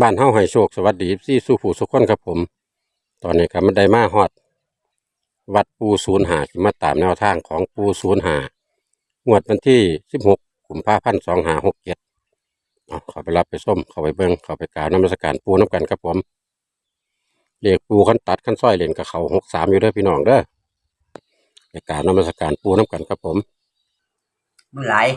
บ้านเฮาให้โชคสวัสดีซี่สู้ผู้สุขคนครับผม ตอนนี้ก็มันได้มาฮอด วัดปูศูนย์หามาตามแนวทางของปูศูนย์หางวดวันที่สิบหกกุมภาพันธ์สองหาหกเจ็ดเอาเข้าไปรับไปส้มเข้าไปเบิ้งเข้าไปกราบน้ำมศการปูน้ำกันครับผมเรียกปูขั้นตัดขั้นสร้อยเหรียญกับเขาหกสามอยู่เด้อพี่น้องเด้อไปกราบน้ำมศการปูน้ำกันครับผมมันหลาย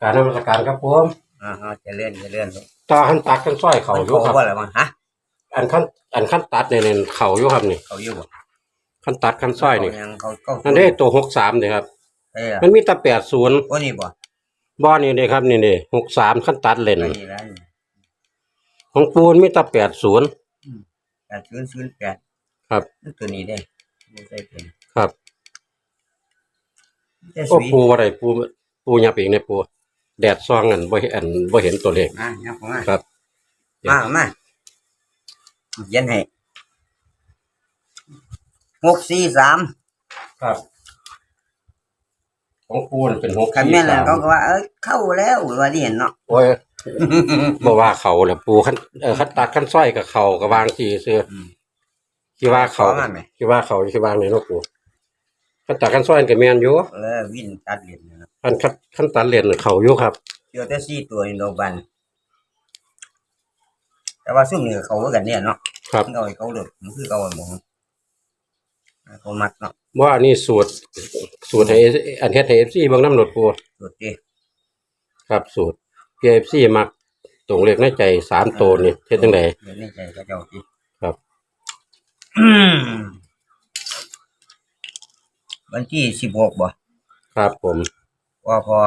กราบน้ำมศการครับผมอ่าฮะจะเลื่อนจะเลื่อนลูก ตาขั้นตัดขั้นสร้อยเขามันอยู่ครับ ว่าอะไรบ้างฮะอันขั้นอันขั้นตัดเนี่ยเนี่ยเขาอยู่ครับนี่เขาอยู่บ่ขั้นตัดขั้นสร้อยนี่เขายังเขาก็นั่นได้ตัวหกสามนี่ครับ เอ้ยมันมีแต่แปดศูนย์โอ้นี่บ่บ้อนี่นี่ครับนี่นี่หกสามขั้นตัดเลนอันนี้แล้วนี่ของปูนมีแต่แปดศูนย์แปดศูนย์ศูนย์แปดครับตัวนี้ได้ไม่ใช่เป็นครับแต่โอ้สีปูอะไรปูปูยับอีกในปู แดดซองอันบ่เห็นอันบ่เห็นตัวเลข มาเนี่ยผมมาครับ มามาเย็นให้หกสี่สามครับ ของปูนเป็นหกคันสี่แม่นแล้วสามเขาก็ว่า เอ้ยเข้าแล้วว่าที่เห็นเนาะ โอ้ยบ่ว่าเขาแหละปูขั้นเออขั้นตัดขั้นสร้อยกับเขากับวางทีซื้ออคิดว่าเขาขอมาไหม คิดว่าเขาคิดว่าไงเนาะปูขั้นตัดขั้นสร้อยกับแมนอยู่ เออวิ่งตัดเหรียญนะ ครับขั้นขั้นขั้นตัดเลนเขาอยู่ครับเจอแต่สี่ตัวในโรงพยาบาลแต่ว่าซุ่มนี่ก็เขาเหมือนกันเนี่ยเนาะครับมันเอาให้เขาหลุดมันคือเขาหมองเขามัดเนาะว่าอันนี้สูตร สูตรให้อันเฮ็ดให้ FC เบิ่งน้ำหนดปูสุดดิครับสูตร PFC มักตรงเลขในใจสามตัวนี่เฮ็ดจังไดเดี๋ยวนี้ใจเขาเจ้าที่ครับวันที่สิบหกบ่ครับผม ว่าพอ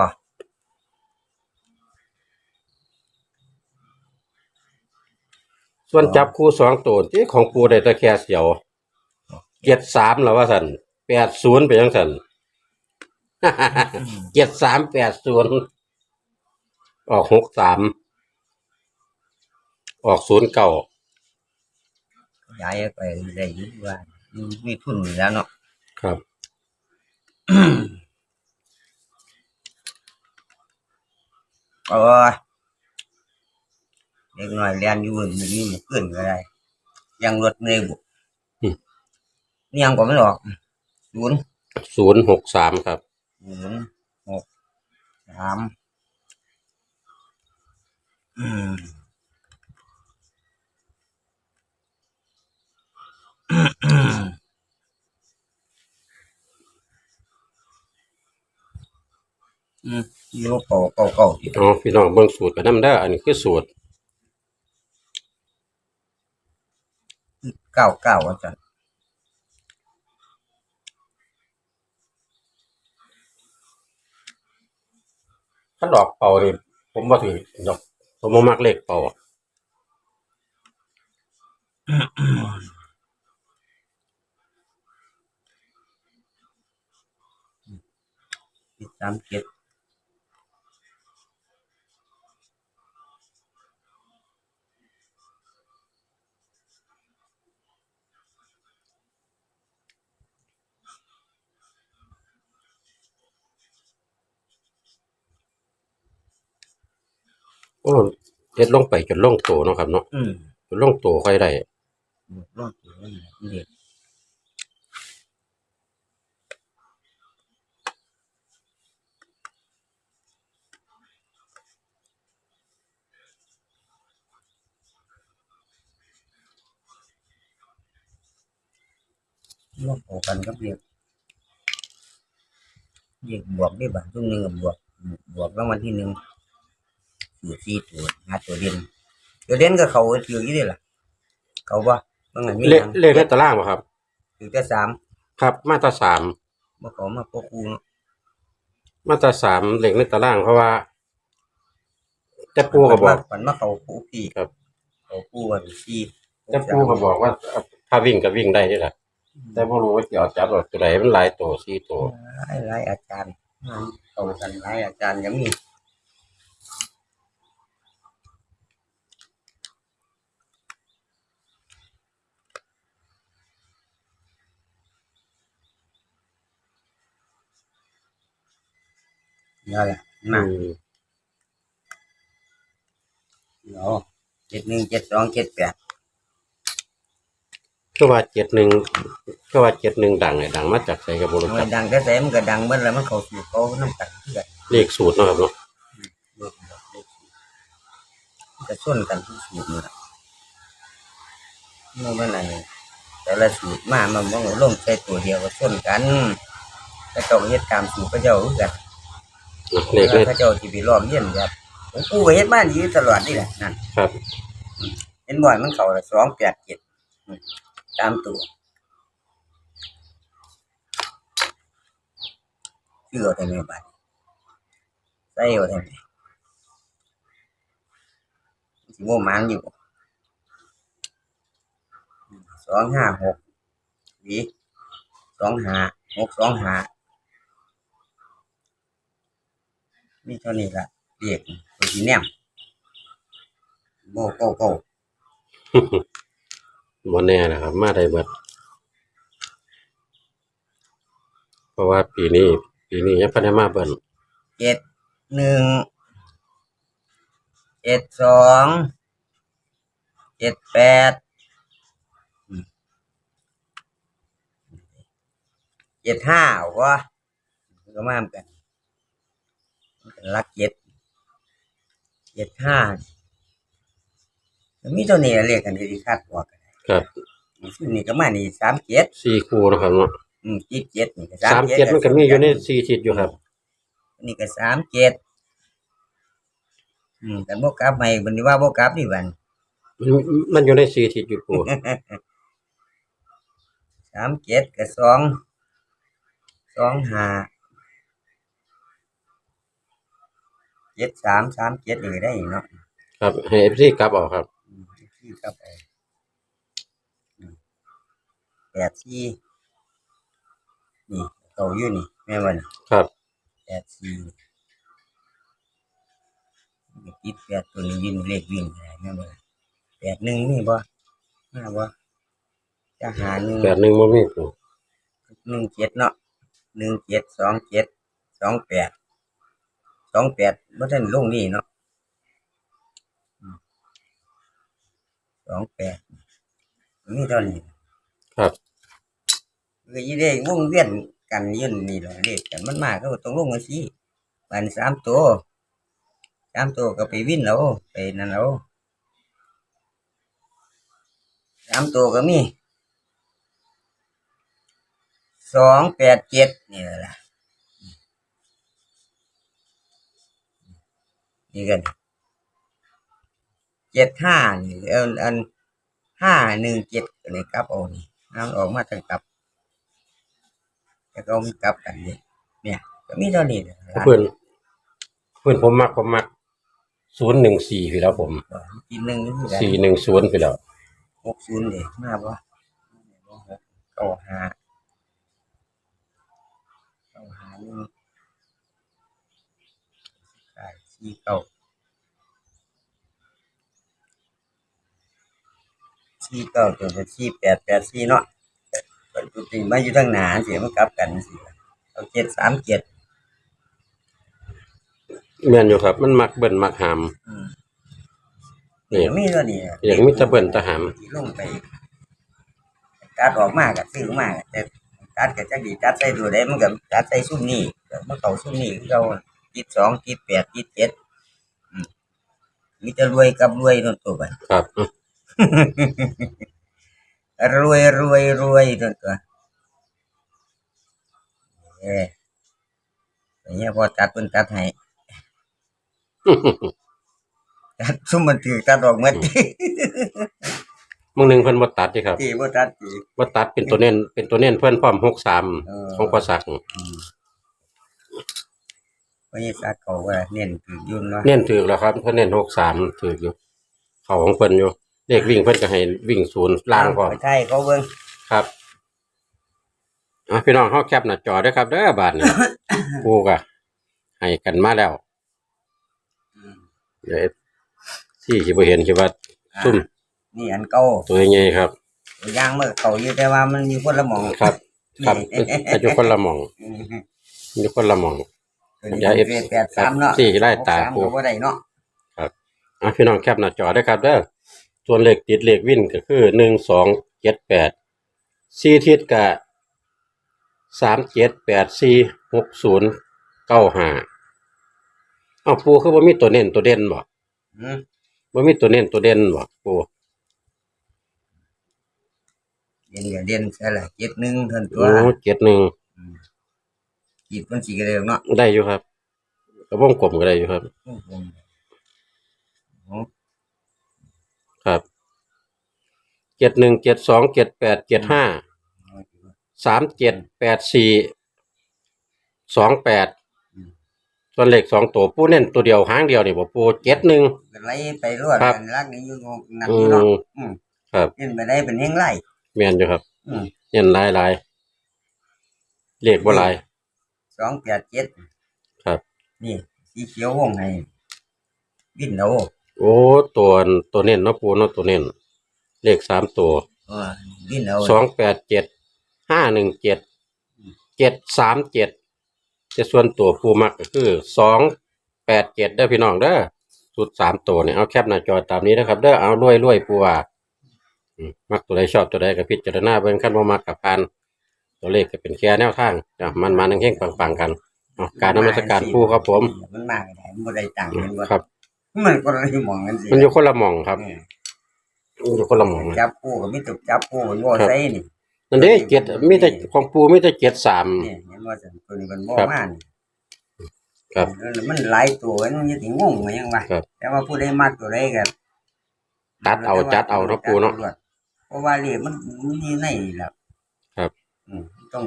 ส่วนจับคู่สองตัวที่ของปูได้แตะแค่เสียวเจ็ดสามแล้วว่าสันแปดศูนย์ไปยังสัน เจ็ดสามแปดศูนย์ออกหกสามออกศูนย์เก้าย้ายไปได้อยินว่ามีมีทุนอยู่แล้วเนาะครับ เออเด็กน้อยเรียนอยู่มันมีหมู่เพื่อนก็ได้ยังรถเมย์บุนี่ยังก็ไม่ออกศูนย์ศูนย์หกสามครับศูนย์หกสามอืม อืมโยเก่าเก่าเก่าที่อ๋อพี่น้องเบิ่งสูตรไปน้ำได้ออันนี้คือสูตรเก้าเก้าอาจารย์ถ้าดอกเป่านี่ผมว่าถือดอกผมบ่มักเลขเป่าสิบสามเจ็ด โอ้เฮ็ดลงไปจนลงโตเนาะครับเนาะอืมจนลงโตค่อยได้หมดรอบตัวแล้วเนี่ยเด็กรวบออกกันก็เรียกเรียกบวกได้บ้างช่วงหนึ่งกับบวก บวกแล้ววันที่หนึ่ง อยู่ที่ตัวหาตัวเด่นตัวเด่นก็เขาถืออยู่ดีล่ะเขาว่าบางอันมีเลขหยังเลขในตารางบ่ครับ ถือแต่สามครับ มาตราสามบ่เขามาพวกกูเนาะมาตราสามเลขในตารางเพราะว่า แต่ปูก็บอก ฝันมาเขาปูพี่ครับ เขาปูวันที่แต่ปูก็บอกว่าถ้าวิ่งก็วิ่งได้นี่แหละแต่บ่รู้ว่าจะเอาจับดอกตัวใดมันหลายตัวสี่ตัวหลายหลายอาจารย์เขากันหลายอาจารย์ยังมี นั่นแหละอืนะมเดี๋ยวเจ็ดหนึ่งเจ็ดสองเจ็ดแปดคือว่าเจ็ดหนึ่งคือว่าเจ็ดหนึ่งดังไงดังมาจากใส่กระบุรุษมัครันบดังแต่แต่มันก็ดังเมื่อไรมันเขาสู่เขาน้ำตันเพื่อนเลขสูตรเนาะครับเนาะจะส่วนกันทุกสูตรนี่แหละมันมันอะไรแต่ละสูตรมามันมันลงใส่ตัวเดียวก็ส่วนกันกระเจ้าเฮ็ดตามสูตรพระเจ้าคือกัน เลขเลขพระเจ้าที่ไปล้อมเลียนแบบผมกู้ไปเฮ็ดบ้านอยู่ตลอดนี่แหละนั่นครับเห็นบ่อยมันเข้าละสองแปดเจ็ดอืมตามตัวชื่อเอาแต่ไม่บัดใส่เอาแต่ไม่สิโมมันอยู่บ่สองห้าหกหวีสองห้าหกสองห้า มีเท่านี้ละเรียกตัวที่แนมโบโกโก้บ่แน่นะครับ มาได้เบิดเพราะว่าปีนี้ปีนี้ยังพันได้มาเบิ่นเจ็ดหนึ่งเจ็ดสองเจ็ดแปดอืมเจ็ดห้าวะก็มาเหมือนกันมันเป็น ลักเจ็ดเจ็ดห้ามีตัวนี้เรียกกันที่คาดหัวกันครับซึ่งนี่ก็มานี่สามเจ็ดสี่คู่เนาะครับเนาะอืมจีเจ็ดนี่ก็สามเจ็ดมันก็มีอยู่ในสี่ทิศอยู่ครับ นี่ก็สามเจ็ดอืมแต่บกกลับไม่บันนี้ว่าบกกลับนี่บันมันมันอยู่ในสี่ทิศอยู่ปู่สามเจ็ดกับสองสองห้า เจ็ดสามสามเจ็ดนี่ก็ได้เนาะครับให้เอฟซีกลับเออกครับ อืมที่ครับไปอืมแปดสี่นี่เก่าอยู่นี่แม่วันครับ แปดสี่นี่ติดแปดตัวนี้ยินเลขวิ่งอะไรแม่วันแปดหนึ่งนี่บ่ห้าบ่จะหาหนึ่ง แปดหนึ่งบ่มีปู่หนึ่งเจ็ดเนาะหนึ่งเจ็ดสองเจ็ดสองแปด สองแปดเมื่อท่านลงนี่เนาะอืมสองแปดนี่เท่านี้ครับคือยี่ได้วงเวียนกันอยืนนี่แหละเลขกันมันมากก็ต้องลงมาสิบันสามตัวสามตัวก็ไปวิ่นแล้วไปนั่นแล้วสามตัวก็มีสองแปดเจ็ดนี่แหละ นี่กันเจ็ดห้านี่อันอันห้าหนึ่งเจ็ดนี่กลับเอานี่น้ำออกมาทางกลับแต่ก็มันกลับกันนี่เนี่ยก็มีเท่านี้นะเพื่อนเพื่อนผมมักผมมักศูนย์หนึ่งสี่พี่แล้วผมกินหนึ่งนี่คือกันสี่หนึ่งศูนย์พี่แล้วหกศูนย์เด็มาบ่เก้าห้าเก้าห้าหนึ่งใช่ สี่เก้าสี่เก้าจนเป็นสี่แปดแปดสี่เนาะเป็นตัวจริงมาอยู่ทั้งหนาเสียมันกลับกันสิเอาเจ็ดสามเจ็ดแม่นอยู่ครับ มันมักเบิ่นมักหามอืมนี่มีเท่านี้อย่างมิตรเบิ่นตะหามที่ลงไปตัดออกมากับซื้อมาก็แต่ตัดกับจักดีตัดใส่ตัวได้มันก็ตัดใส่ซุ้มนี่ก็มันเข้าซุ้มนี่คือเรา จิตสองจิตแปดจิตเจ็ดอืมมีแต่รวยกับรวยนั่นตัวไปครับ รวยรวยรวยนั่นตัวเอ้ยอย่างเงี้ยพอตัดเป็นตัดให้ตัดซุ้มมันถือตัดออกหมดมึงหนึ่งเพิ่นบ่ตัดเด้ครับตีบ่ตัดตีบ่ตัดเป็นตัวเน้นเป็นตัวเน้นเพิ่นพร้อมหกสามเออของพ่อศักดิ์อืมเพราะนี่สักเขาว่าเน้นถือยุ่นว่าเน้นถือแล้วครับเพิ่นเน้นหกสามถืออยู่เขาของเพิ่นอยู่เลขวิ่งเพิ่นก็ให้วิ่งศูนย์ล่างพร้อมไปไทยเขาเบิ่งครับอะพี่น้องเฮาแคปหน้าจอด้วยครับเด้อบาดนี้กูก็ให้กันมาแล้วเดี๋ยวที่สิบ่เห็นคิดว่าซุ่มนี่อันเก่าตัวใหญ่ครับตัวอย่างเมื่อเขาอยู่แต่ว่ามันมีคนละหมองครับ ครับแต่อยู่คนละหม่องอืมอยู่คนละหม่อง ตัวนี้อย่าเป็นแปดสามเนาะสี่ไล่ตาหกสามครูก็บ่ได้เนาะอะพี่น้องแคปหน้าจอด้วยครับเด้อส่วนเลขติดเลขวินก็คือหนึ่งสองเจ็ดแปดสี่ทิศกะสามเจ็ดแปดสี่หกศูนย์เก้าห้าเอาปูคือว่ามีตัวเน้นตัวเด่นบ่อืมว่ามีตัวเน้นตัวเด่นบ่ปูเด่นกับเด่นใช่ละเจ็ดหนึ่งเท่านตัวโอ้เจ็ดหนึ่ง ขีดมันสีกระเดียวเนาะได้อยู่ครับกระวงกลมก็ได้อยู่ครับโอ้โหโอ้ครับเจ็ดหนึ่งเจ็ดสองเจ็ดแปดเจ็ดห้าโหสามเจ็ดแปดสี่สองแปดส่วนเลขสองตัวปูเน้นตัวเดียวหางเดียวนี่บ่ปูเจ็ดหนึ่งก็ไล่ไปรวดครับกันรักนี้อยู่หนักอือยู่เนาะมอืมครับเล่นไปได้เป็นเฮงไล่แม่นอยู่ครับอืมเน้นหลายหลายเลขบ่หลาย สองแปดเจ็ดครับ นี่สีเขียววงให้วินโนโอ้ตัวตัวเน้นเนาะปูเนาะตัวเน้นเลขสามตัวเออวินโนสองแปดเจ็ดห้าหนึ่งเจ็ดเจ็ดสามเจ็ดจะส่วนตัวปูมักก็คือสองแปดเจ็ดเด้อพี่น้องเด้อสุดสามตัวเนี่ยเอาแคปหน้าจอตามนี้นะครับเด้อเอารวยรวยปูว่าอืมมักตัวใดชอบตัวใดก็พิจารณาเบิ่งขั้นบ่มักกับพัน ตัวเลขก็เป็นแค่แนวทางจ้ะมันมานังเฮงปังๆกันเอาการนมัสการปูครับผม มันมากได้มันบ่ได้ตังค์มันบ่ครับ มันก็เลยมองกันสิมันอยู่คนละหม่องครับเนี่ยมันอยู่คนละหม่องนะจับคู่ก็มีตุกจับคู่มันบ่ใส่นี่นั่นเด้เจ็ดมีแต่ของปูมีแต่เจ็ดสามเนี่ยเห็นว่าซั่นตัวนี้มันบ่ครับมานี่ครับ มันหลายตัวมันยังสิงงมายังวะครับแต่ว่าผู้ใดมักตัวใดก็ ตัดเอาจัดเอาเนาะปูเนาะ เพราะว่าเลขมันมันมีในนี่แหละครับ อืมต้อง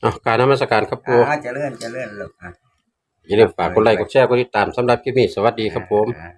เอาการนมัสการครับปูอ่าเจริญเจริญลูกอะอย่าลืมฝากกดไลค์กดแชร์กดติดตามสำหรับคลิปนี้สวัสดีครับผม อ่า